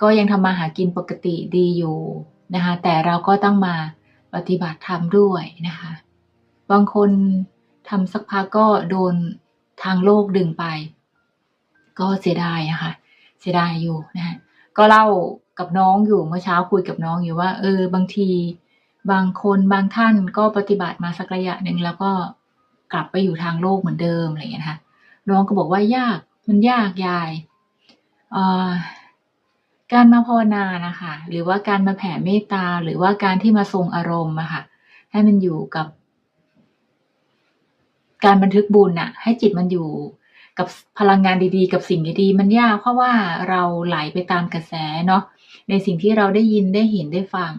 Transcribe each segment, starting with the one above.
ก็ยังทำมาหากินปกติดีอยู่นะคะแต่เราก็ต้องมาปฏิบัติธรรมด้วยนะคะบางคนทำสักพักก็โดนทางโลกดึงไป ก็เสียดายนะคะเสียดายอยู่นะฮะก็เล่ากับน้องอยู่เมื่อเช้าคุยกับน้องอยู่ว่า เออ บางที บางคนบางท่านก็ปฏิบัติมาสักระยะหนึ่งแล้วก็กลับไปอยู่ทางโลกเหมือนเดิมอะไรอย่างเงี้ยนะคะน้องก็บอกว่ายากมันยากยายเอ่อ การมาภาวนานะคะหรือว่าการมาแผ่เมตตา หรือว่าการที่มาทรงอารมณ์อะค่ะ ให้มันอยู่กับ การบันทึกบุญน่ะให้จิตมันอยู่กับพลังงานดีๆ กับสิ่งดีๆมันยากเพราะว่าเราไหลไปตามกระแสเนาะในสิ่งที่เราได้ยินได้เห็นได้ฟัง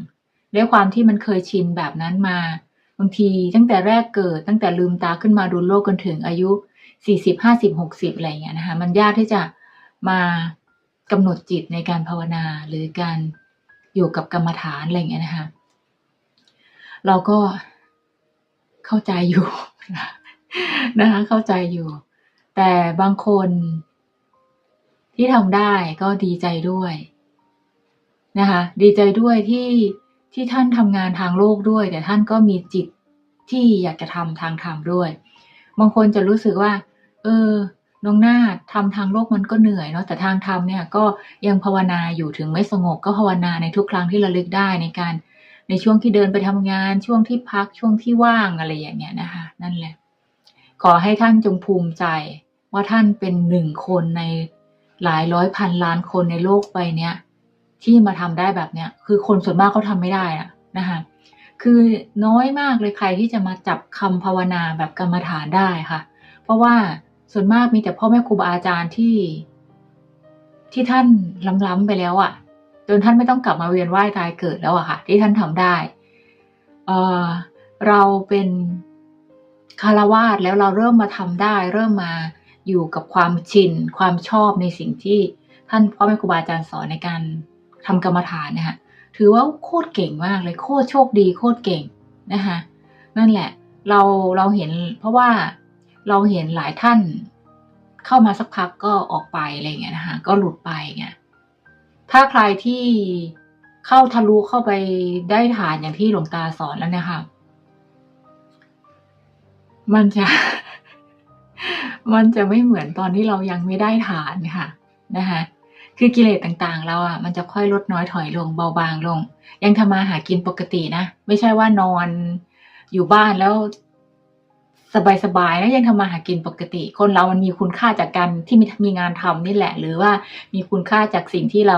ด้วยความที่มันเคยชินแบบนั้นมา บางทีตั้งแต่แรกเกิดตั้งแต่ลืมตาขึ้นมาดูโลกจนถึงอายุสี่สิบห้าสิบหกสิบอะไรอย่างเงี้ยนะคะมันยากที่จะมา กำหนดจิตในการภาวนาหรือการอยู่กับกรรมฐานอะไรอย่างเงี้ยนะคะ เราก็เข้าใจอยู่นะคะเข้าใจอยู่ แต่บางคนที่ทำได้ก็ดีใจด้วยนะคะดีใจด้วยที่ที่ท่านทำงานทางโลกด้วย แต่ท่านก็มีจิตที่อยากจะทำทางธรรมด้วย บางคนจะรู้สึกว่า เออ น้องหน้าทำทางโลกมันก็เหนื่อยเนาะแต่ทางธรรมเนี่ยก็ยังภาวนาอยู่ถึงไม่สงบก็ภาวนาในทุกครั้งที่ระลึกได้ในการในช่วงที่เดินไปทำงานช่วงที่พักช่วงที่ว่างอะไรอย่างเงี้ยนะคะนั่นแหละ ขอให้ท่านจงภูมิใจว่าท่านเป็นหนึ่งคนในหลายร้อยพันล้านคนในโลกใบเนี้ยที่มาทำได้แบบเนี้ยคือคนส่วนมากเขาทำไม่ได้อะนะคะคือน้อยมากเลยใครที่จะมาจับคำภาวนาแบบกรรมฐานได้ค่ะ เพราะว่า ส่วนมากมีแต่พ่อแม่ครูบาอาจารย์ที่ ที่ท่านล้ำๆไปแล้วอะ่ะจนท่านไม่ต้องกลับมาเวียนว่ายตายเกิดแล้วอะค่ะ ที่ท่านทำได้เออเราเป็นคารวาสแล้วเราเริ่มมาทำได้ เริ่มมาอยู่กับความชิน ความชอบในสิ่งที่ท่านพ่อแม่ครูบาอาจารย์สอนในการทำกรรมฐานนะคะถือว่าโคตรเก่งมากเลยโคตรโชคดีโคตรเก่งนะคะนั่นแหละ เราเราเห็นเพราะว่า เราเห็นหลายท่านเข้ามาสักพักก็ออกไปอะไรเงี้ยนะคะก็หลุดไปเงี้ยถ้าใครที่เข้าทะลุเข้าไปได้ฐานอย่างที่หลวงตาสอนแล้วเนี่ยค่ะ มันจะ มันจะไม่เหมือนตอนที่เรายังไม่ได้ฐานค่ะนะคะคือกิเลสต่างๆ เราอะมันจะค่อยลดน้อยถอยลงเบาบางลง ยังทำมาหากินปกตินะ ไม่ใช่ว่านอนอยู่บ้านแล้ว สบายๆแล้วยังทำมาหากินปกติ คนเรามันมีคุณค่าจากการที่มีมีงานทำนี่แหละ หรือว่ามีคุณค่าจากสิ่งที่เรา